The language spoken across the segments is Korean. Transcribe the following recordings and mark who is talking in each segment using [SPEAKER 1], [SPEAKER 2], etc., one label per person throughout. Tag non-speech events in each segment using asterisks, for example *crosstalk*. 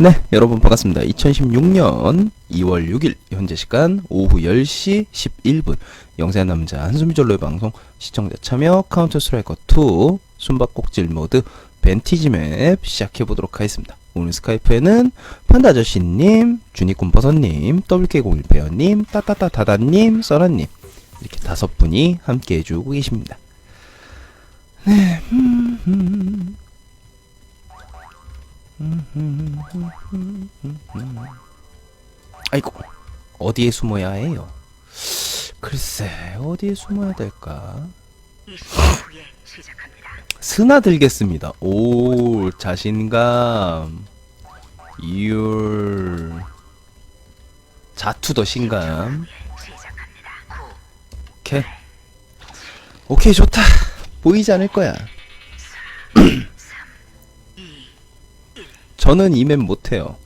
[SPEAKER 1] 네, 여러분 반갑습니다. 2016년 2월 6일 현재 시간 오후 10시 11분 영세한 남자 한수미 절로의 방송 시청자 참여 카운터 스트라이커 2 숨바꼭질 모드 벤티지 맵 시작해 보도록 하겠습니다. 오늘 스카이프에는 판다 아저씨님, 주니꾼 버섯님, WK01페어님, 따따따다다님, 써라님 이렇게 다섯 분이 함께 해주고 계십니다. 네, 음, 음. 아이고 어디에 숨어야 해요? 글쎄 어디에 숨어야 될까? 스나들겠습니다. 오 자신감 이율 자투 더 신감 오케이 오케이 좋다 보이지 않을 거야. *clears throat* 저는 이 맵 못해요.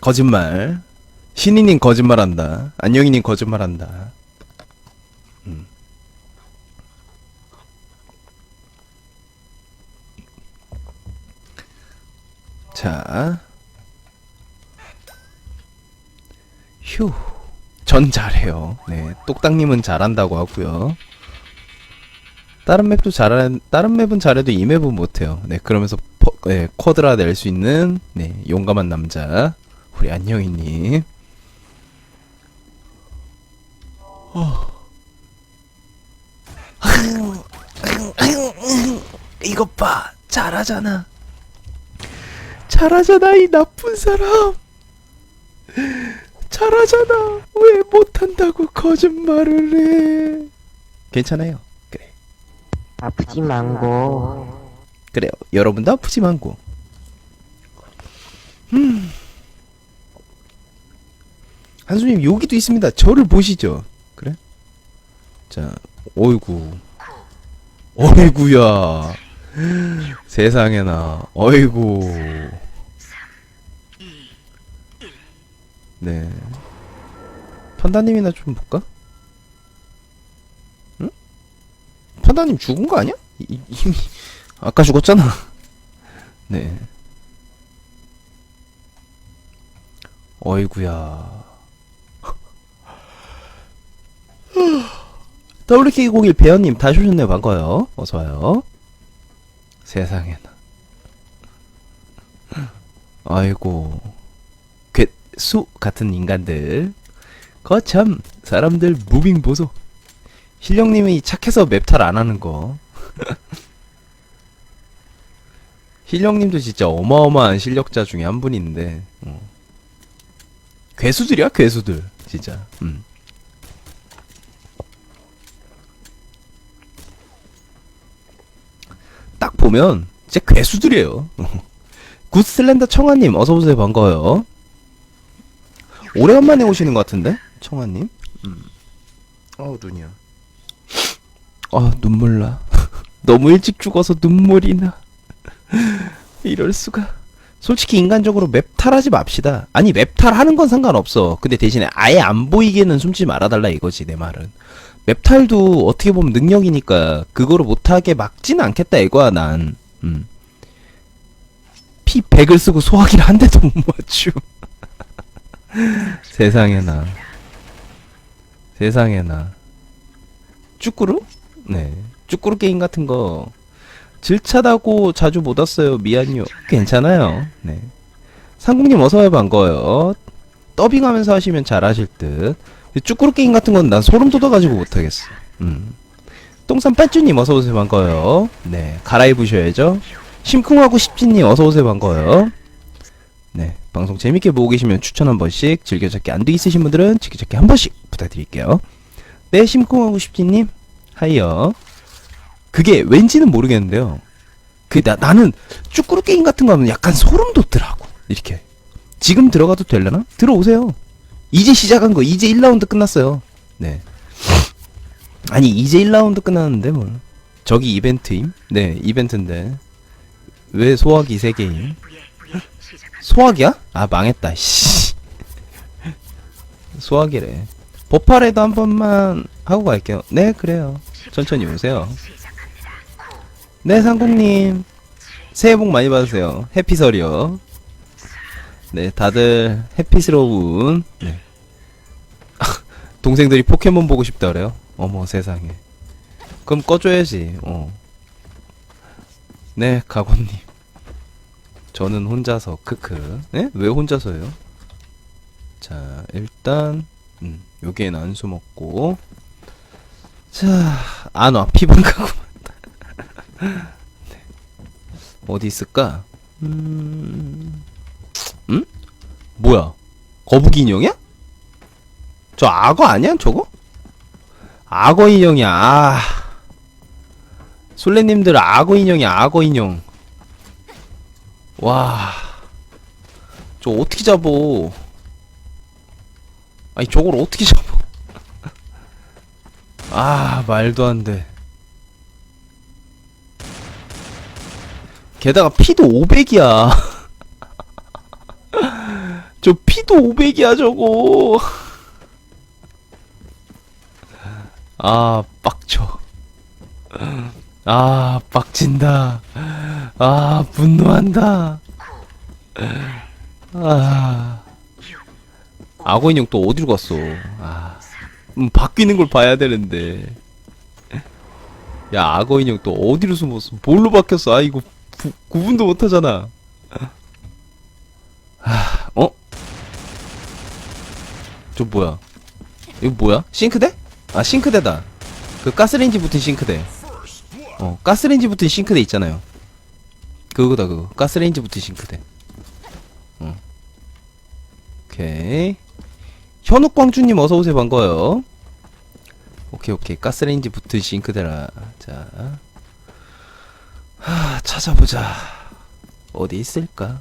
[SPEAKER 1] 거짓말. 신이님 거짓말한다. 안녕이님 거짓말한다. 음. 자. 휴. 전 잘해요. 네. 똑딱님은 잘한다고 하고요. 다른 맵도 잘하 다른 맵은 잘해도 이 맵은 못해요. 네, 그러면서 퍼, 네, 쿼드라 낼 수 있는 네 용감한 남자 우리 안녕이님. 어. 이것 봐, 잘하잖아. 잘하잖아 이 나쁜 사람. 잘하잖아. 왜 못한다고 거짓말을 해? 괜찮아요.
[SPEAKER 2] 아프지 말고
[SPEAKER 1] 그래요. 여러분도 아프지 말고. 음. 한수님 여기도 있습니다. 저를 보시죠. 그래? 자, 어이구. 어이구야. 세상에나. 어이구. 네. 판다님이나 좀 볼까? 응? 판다님 죽은 거 아니야? 이미 아까 죽었잖아. *laughs* 네. 어이구야. *laughs* WK01 배현님 다시 오셨네요. 반가워요. 어서와요. 세상에나. *laughs* 아이고. 괴수 같은 인간들. 거참, 사람들 무빙 보소. 실령님이 착해서 맵탈 안 하는 거. *laughs* 실령님도 진짜 어마어마한 실력자 중에 한 분인데 어. 괴수들이야 괴수들 진짜 음. 딱 보면 진짜 괴수들이에요 *laughs* 굿슬렌더 청아님 어서오세요 반가워요 오래간만에 오시는 것 같은데 청아님 음. 어우 눈이야 아 눈물 나 *laughs* 너무 일찍 죽어서 눈물이 나 *laughs* 이럴 수가. 솔직히 인간적으로 맵탈하지 맙시다. 아니 맵탈하는 건 상관없어. 근데 대신에 아예 안 보이게는 숨지 말아달라 이거지 내 말은. 맵탈도 어떻게 보면 능력이니까 그거를 못하게 막지는 않겠다 이거야 난. 음. 피 100을 쓰고 소화기를 한 대도 못 맞춤. *laughs* 세상에나. 세상에나. 쭈꾸루? 네. 쭈꾸루 게임 같은 거 질차다고 자주 못 왔어요. 미안요. 괜찮아요. 네. 상국님 어서와요. 반가워요. 더빙하면서 하시면 잘하실 듯. 쭈꾸루 게임 같은 건 난 소름 돋아가지고 못하겠어. 음. 똥산 빠쭈님 어서오세요. 반가워요. 네. 갈아입으셔야죠. 심쿵하고 싶지님 어서오세요. 반가워요. 네. 방송 재밌게 보고 계시면 추천 한 번씩, 즐겨찾기 안 돼 있으신 분들은 즐겨찾기 한 번씩 부탁드릴게요. 네. 심쿵하고 싶지님. 하이요. 그게 왠지는 모르겠는데요. 그 나, 나는 쭈꾸루 게임 같은 거 하면 약간 소름 돋더라고. 이렇게. 지금 들어가도 되려나? 들어오세요. 이제 시작한 거. 이제 1라운드 끝났어요. 네. 아니 이제 1라운드 끝났는데 뭘. 저기 이벤트임? 네, 이벤트인데. 왜 소화기 3개임? 소화기야? 아, 망했다. 씨. 소화기래. 버팔에도 한 번만 하고 갈게요. 네, 그래요. 천천히 오세요. 네, 상국님. 새해 복 많이 받으세요. 해피설이요. 네, 다들 해피스러운, 네. *laughs* 동생들이 포켓몬 보고 싶다 그래요? 어머, 세상에. 그럼 꺼줘야지, 어. 네, 가곤님. 저는 혼자서, 크크. 네? 왜 혼자서요? 자, 일단, 음, 여기엔 안수 먹고. 자, 안 와. 피방 가고. 네. 어디 있을까? 음, 음? 뭐야? 거북이 인형이야? 저 악어 아니야, 저거? 악어 인형이야, 아. 솔레님들 악어 인형이야, 악어 인형. 와. 저 어떻게 잡어? 아니, 저걸 어떻게 잡어? 아, 말도 안 돼. 게다가 피도 500이야. *laughs* 저 피도 500이야, 저거. 아, 빡쳐. 아, 빡친다. 아, 분노한다. 아. 악어 인형 또 어디로 갔어? 아. 음, 바뀌는 걸 봐야 되는데. 야, 악어 인형 또 어디로 숨었어? 뭘로 바뀌었어? 아, 이거 구, 구분도 못 하잖아. 아, 어? 저 뭐야? 이거 뭐야? 싱크대? 아, 싱크대다. 그 가스레인지 붙은 싱크대. 어, 가스레인지 붙은 싱크대 있잖아요. 그거다, 그거. 가스레인지 붙은 싱크대. 어. 오케이. 현욱광주님 어서오세요, 반가워요. 오케이, 오케이. 가스레인지 붙은 싱크대라. 자. 하, 찾아보자. 어디 있을까?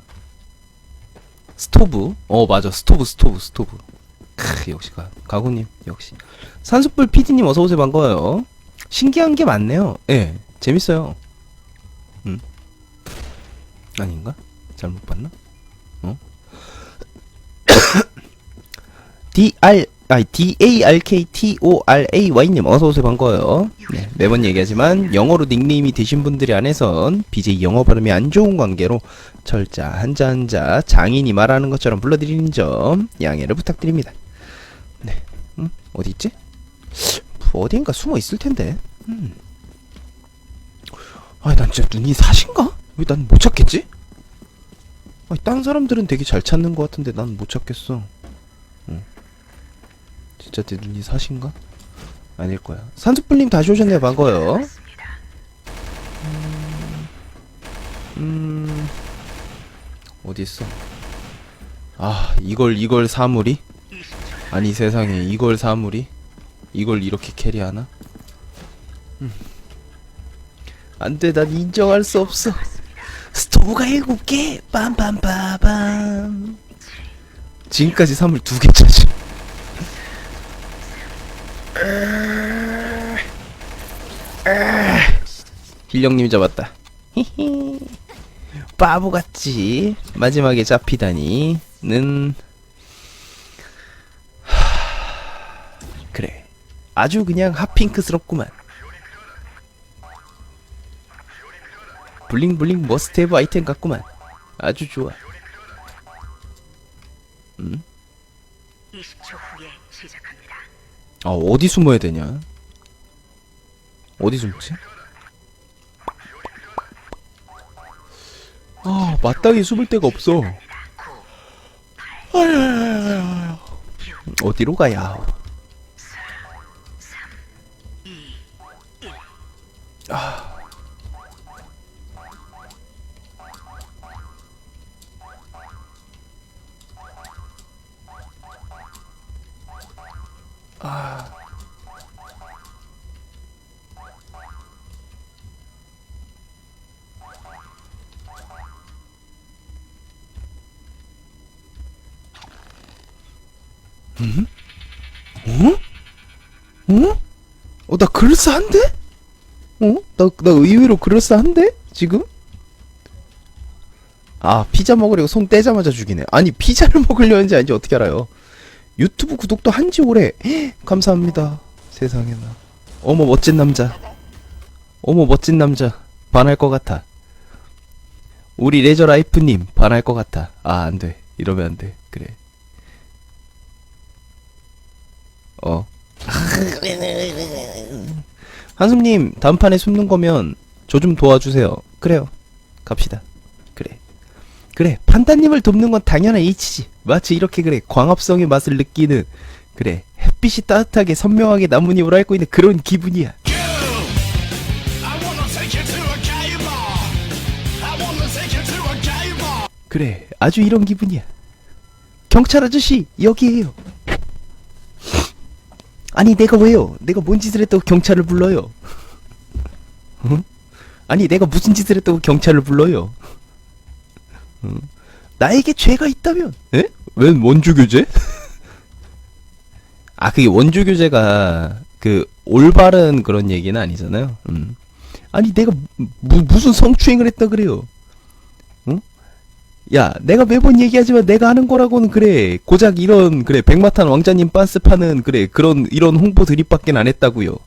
[SPEAKER 1] 스토브? 어, 맞아. 스토브, 스토브, 스토브. 크, 역시 가, 가구님, 역시. 산수불 PD님 어서오세요, 반가워요. 신기한 게 많네요. 예, 재밌어요. 음. 아닌가? 잘못 봤나? DR, 아니, DARKTORAY님 어서오세요, 반가워요. 네, 매번 얘기하지만, 영어로 닉네임이 되신 분들이 안에선, BJ 영어 발음이 안 좋은 관계로, 철자, 한자, 한자, 장인이 말하는 것처럼 불러드리는 점, 양해를 부탁드립니다. 네, 음, 어디 있지? 어디인가 숨어 있을 텐데. 음. 아니, 난 진짜 눈이 사신가? 왜 난 못 찾겠지? 아니, 딴 사람들은 되게 잘 찾는 것 같은데 난 못 찾겠어. 응. 진짜 내 눈이 사신가? 아닐 거야. 산수풀님 다시 오셨네요. 반가워요. 음, 음, 어디 있어? 아, 이걸 이걸 사물이? 아니 세상에 이걸 사물이? 이걸 이렇게 캐리하나? 음. 안돼 난 인정할 수 없어 스토브가 일곱 개 빰빰빠밤 지금까지 사물 두개 차지 힐령님 잡았다. 히히. 바보 같지? 마지막에 잡히다니는. 그래. 아주 그냥 핫핑크스럽구만. 블링블링 머스테브 아이템 같구만. 아주 좋아. 음?
[SPEAKER 3] 20초 후에.
[SPEAKER 1] 아 어디 숨어야 되냐? 어디 숨지? 아 마땅히 숨을 데가 없어. 아야야야야 어디로 가야 나 그럴싸한데? 어? 나, 나 의외로 그럴싸한데? 지금? 아, 피자 먹으려고 손 떼자마자 죽이네. 아니, 피자를 *laughs* 먹으려는지 아닌지 어떻게 알아요? 유튜브 구독도 한지 오래. 헉, 감사합니다. 세상에나. 어머, 멋진 남자. 어머, 멋진 남자. 반할 것 같아. 우리 레저 라이프님 반할 것 같아. 아, 안 돼. 이러면 안 돼. 그래. 어. *laughs* 한숨님, 다음 판에 숨는 거면 저 좀 도와주세요. 그래요. 갑시다. 그래. 그래. 판다님을 돕는 건 당연한 이치지. 마치 이렇게 그래. 광합성의 맛을 느끼는, 그래. 햇빛이 따뜻하게 선명하게 나뭇잎을 앓고 있는 그런 기분이야. 그래, 아주 이런 기분이야. 경찰 아저씨, 여기에요. 아니, 내가 왜요? 내가 뭔 짓을 했다고 경찰을 불러요? 응? 아니, 내가 무슨 짓을 했다고 경찰을 불러요? 응? 나에게 죄가 있다면? 에? 웬 원주교제? *laughs* 아, 그게 원주교제가 그 올바른 그런 얘기는 아니잖아요. 음. 아니, 내가 무, 무슨 성추행을 했다 그래요? 야, 내가 매번 얘기하지만 내가 하는 거라고는 그래. 고작 이런 그래 백마탄 왕자님 빤스 파는 그래 그런 이런 홍보 드립밖에 안 했다고요. 어?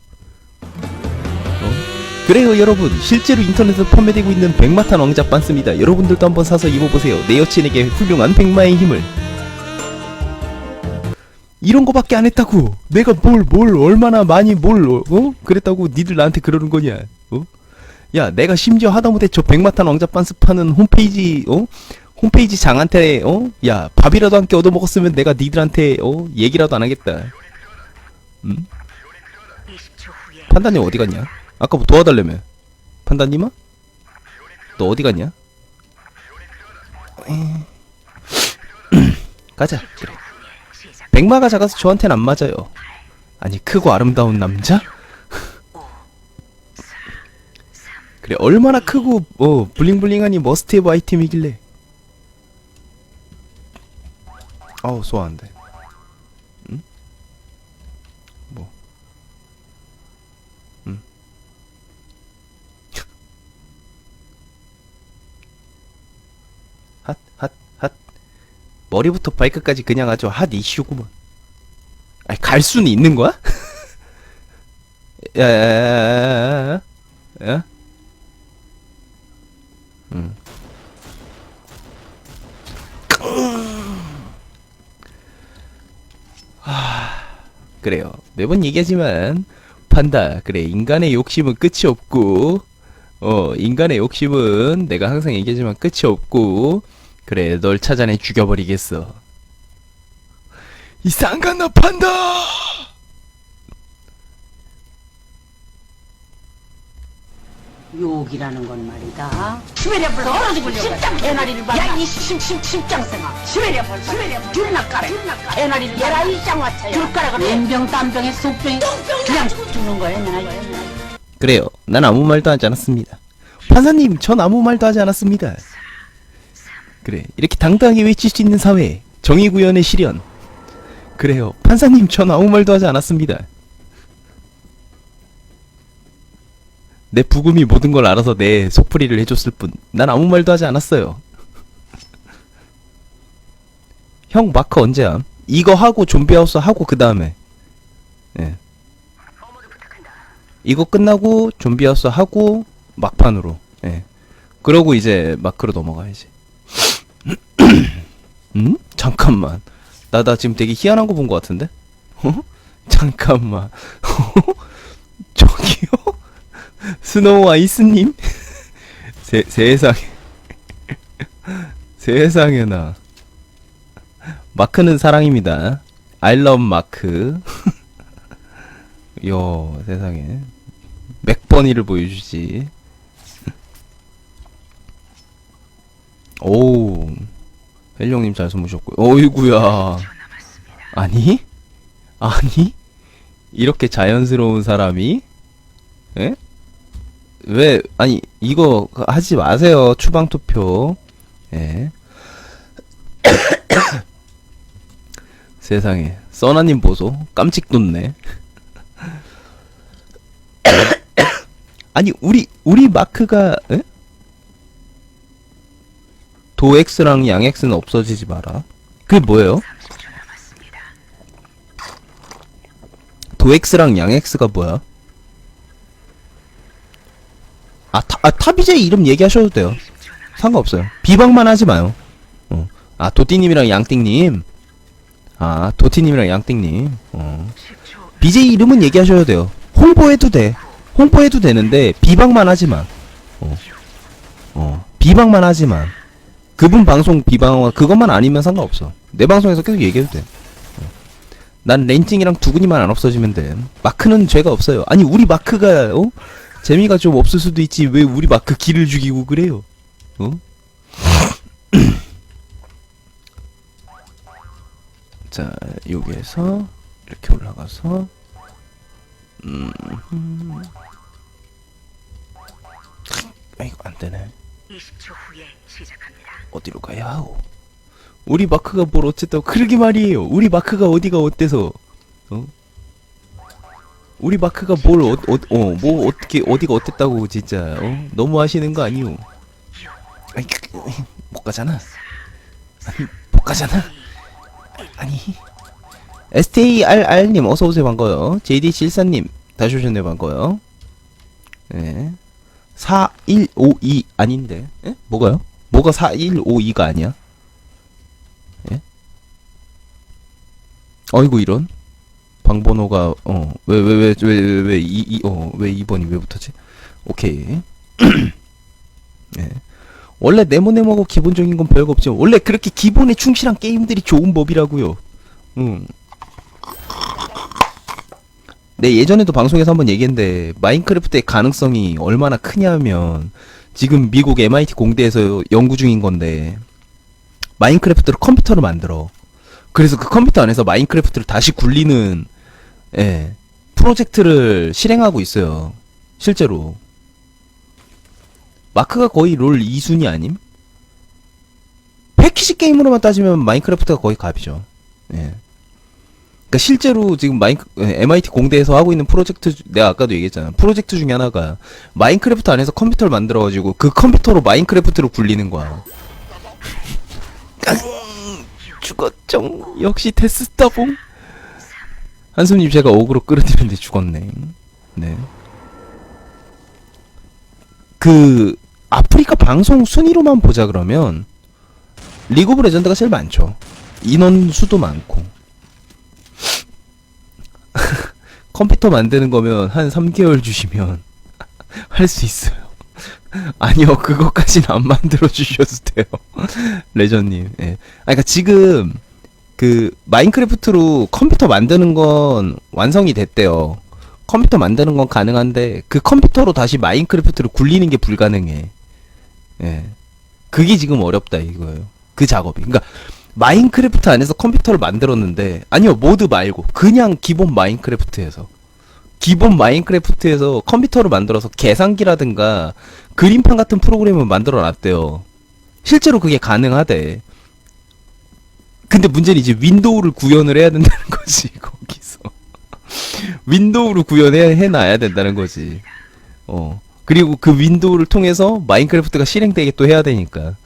[SPEAKER 1] 그래요, 여러분. 실제로 인터넷에서 판매되고 있는 백마탄 왕자 빤스입니다. 여러분들도 한번 사서 입어보세요. 내 여친에게 훌륭한 백마의 힘을. 이런 거밖에 안 했다고. 내가 뭘, 뭘, 얼마나 많이 뭘, 어? 그랬다고 니들 나한테 그러는 거냐, 어? 야, 내가 심지어 하다못해 저 백마탄 왕자 빤스 파는 홈페이지, 어? 홈페이지 장한테 어? 야 밥이라도 함께 얻어먹었으면 내가 니들한테 어? 얘기라도 안 하겠다 음?
[SPEAKER 3] 20초 후에
[SPEAKER 1] 판다님 어디 갔냐? 아까 뭐 도와달라며 판다님아? 너 어디 갔냐? 에. *clears throat* 가자 그래. 백마가 작아서 저한텐 안 맞아요 아니 크고 아름다운 남자? *laughs* 그래 얼마나 크고 어 블링블링하니 머스트헤브 아이템이길래 아우 소화한데 응? 뭐 응? 핫, 핫, 핫. 머리부터 발끝까지 그냥 아주 핫 이슈구만. 아니, 갈 수는 있는 거야? *laughs* 야, 야, 야, 야, 야, 야? 응. 그래요. 매번 얘기하지만, 판다. 그래, 인간의 욕심은 끝이 없고, 어, 인간의 욕심은 내가 항상 얘기하지만 끝이 없고, 그래, 널 찾아내 죽여버리겠어. 이 쌍간나 판다!
[SPEAKER 4] 욕이라는 건 말이다. 시베리아 불 떨어지고 십장 개나리를 봐. 야이 심심 십장생아. 시베리아 불 시베리아 불 귤나 까래. 개나리를 얘라 이장 왔어요. 귤가락을 맹병 땀병에 속병 그냥 죽는 거예요. 내가
[SPEAKER 1] 그래요. 난 아무 말도 하지 않았습니다. 판사님, 전 아무 말도 하지 않았습니다. 그래, 이렇게 당당하게 외칠 수 있는 사회, 정의구현의 실현. 그래요. 판사님, 전 아무 말도 하지 않았습니다. 내 부금이 모든 걸 알아서 내 속풀이를 해줬을 뿐, 난 아무 말도 하지 않았어요. *laughs* 형, 마크 언제 함? 이거 하고 좀비하우스 하고 그 다음에. 예. 이거 끝나고 좀비하우스 하고 막판으로. 예. 그러고 이제 마크로 넘어가야지. *clears throat* 음? 잠깐만. 나 나 지금 되게 희한한 거 본 거 같은데? *laughs* 어? 잠깐만. *laughs* 저기요? 스노우 아이스님? 세, 세상에. 세상에나. 마크는 사랑입니다. I love 마크. 요, 세상에. 맥버니를 보여주지. 오우. 헬령님 잘 숨으셨고요. 어이구야. 아니? 아니? 이렇게 자연스러운 사람이? 예? 왜, 아니, 이거 하지 마세요. 추방 투표. 예. *coughs* 세상에. 써나님 보소. 깜찍 돋네. *coughs* 아니, 우리, 우리 마크가, 에? 도X랑 양X는 없어지지 마라. 그게 뭐예요? 도X랑 양X가 뭐야? 아, 타, 아 타비제 이름 얘기하셔도 돼요. 상관없어요. 비방만 하지 마요. 어. 아, 도띠님이랑 양띵님. 아, 도티님이랑 양띵님. 어.
[SPEAKER 3] 10초
[SPEAKER 1] BJ 이름은 얘기하셔도 돼요. 홍보해도 돼. 홍보해도 되는데, 비방만 하지 마. 어. 어. 비방만 하지 마. 그분 방송 비방, 그것만 아니면 상관없어. 내 방송에서 계속 얘기해도 돼. 어. 난 렌징이랑 두근이만 안 없어지면 돼. 마크는 죄가 없어요. 아니, 우리 마크가, 어? 재미가 좀 없을 수도 있지. 왜 우리 마크 기를 죽이고 그래요? 어? *coughs* 자, 여기에서 이렇게 올라가서 음, 음. 아이고 안 되네.
[SPEAKER 3] 20초 후에 시작합니다.
[SPEAKER 1] 어디로 가야 하오? 우리 마크가 뭘 어쨌다고 그러게 말이에요. 우리 마크가 어디가 어때서? 어? 우리 마크가 뭘 어, 어, 어, 뭐 어떻게 어디가 어땠다고 진짜 어? 너무 하시는 거 아니오? 아니 그, 못 가잖아. 아니 못 가잖아. 아니 STRR님 어서 오세요 반가워요. JD74님 다시 오셨네요 반가워요. 네. 4152 아닌데? 에? 뭐가요? 뭐가 4152가 아니야? 예? 어이구 이런 방번호가 어 왜 왜 왜 왜왜이이어왜 2번이 왜 붙었지? 오케이 *clears throat* 예 원래 네모네모고 기본적인 건 별거 없지만 원래 그렇게 기본에 충실한 게임들이 좋은 법이라고요. 음. 네 예전에도 방송에서 한번 얘기했는데 마인크래프트의 가능성이 얼마나 크냐면 지금 미국 MIT 공대에서 연구 중인 건데 마인크래프트를 컴퓨터로 만들어. 그래서 그 컴퓨터 안에서 마인크래프트를 다시 굴리는 예, 프로젝트를 실행하고 있어요. 실제로. 마크가 거의 롤 2순위 아님? 패키지 게임으로만 따지면 마인크래프트가 거의 갑이죠. 예. 그러니까 실제로 지금 마인 MIT 공대에서 하고 있는 프로젝트 주- 내가 아까도 얘기했잖아. 프로젝트 중에 하나가 마인크래프트 안에서 컴퓨터를 만들어 가지고 그 컴퓨터로 마인크래프트를 굴리는 거야. *laughs* 깡! 죽었죠. 역시 데스스타봉. 한숨님 제가 어그로 끌어들였는데 죽었네. 네. 그 아프리카 방송 순위로만 보자 그러면 리그 오브 레전드가 제일 많죠. 인원 수도 많고. *laughs* 컴퓨터 만드는 거면 한 3개월 주시면 *laughs* 할 수 있어요. *laughs* 아니요, 그것까진 안 만들어 주셔도 돼요. 레전님. 예. 아, 그니까 지금 그 마인크래프트로 컴퓨터 만드는 건 완성이 됐대요. 컴퓨터 만드는 건 가능한데 그 컴퓨터로 다시 마인크래프트를 굴리는 게 불가능해. 예. 그게 지금 어렵다 이거예요. 그 작업이. 그러니까 마인크래프트 안에서 컴퓨터를 만들었는데 아니요 모드 말고 그냥 기본 마인크래프트에서 기본 마인크래프트에서 컴퓨터를 만들어서 계산기라든가 그림판 같은 프로그램을 만들어 놨대요. 실제로 그게 가능하대. 근데 문제는 이제 윈도우를 구현을 해야 된다는 *laughs* 거지 거기서 윈도우를 구현해 해놔야 된다는 거지. 어 그리고 그 윈도우를 통해서 마인크래프트가 실행되게 또 해야 되니까.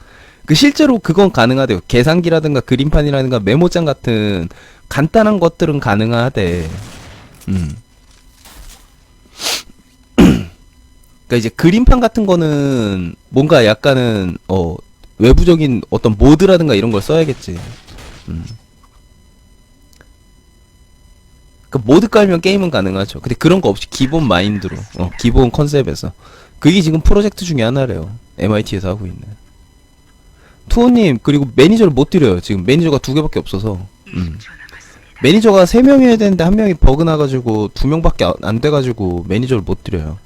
[SPEAKER 1] 그 실제로 그건 가능하대요. 계산기라든가 그림판이라든가 메모장 같은 간단한 것들은 가능하대. 음. *clears throat* 그러니까 이제 그림판 같은 거는 뭔가 약간은 어 외부적인 어떤 모드라든가 이런 걸 써야겠지. 음. 그 모드 깔면 게임은 가능하죠. 근데 그런 거 없이 기본 마인드로, 어, 기본 컨셉에서. 그게 지금 프로젝트 중에 하나래요. MIT에서 하고 있는. 투어님, 그리고 매니저를 못 드려요. 지금 매니저가 두 개밖에 없어서. 음.
[SPEAKER 3] 10초 남았습니다.
[SPEAKER 1] 매니저가 세 명이어야 되는데 한 명이 버그 나가지고 두 명밖에 안- 안 돼가지고 매니저를 못 드려요.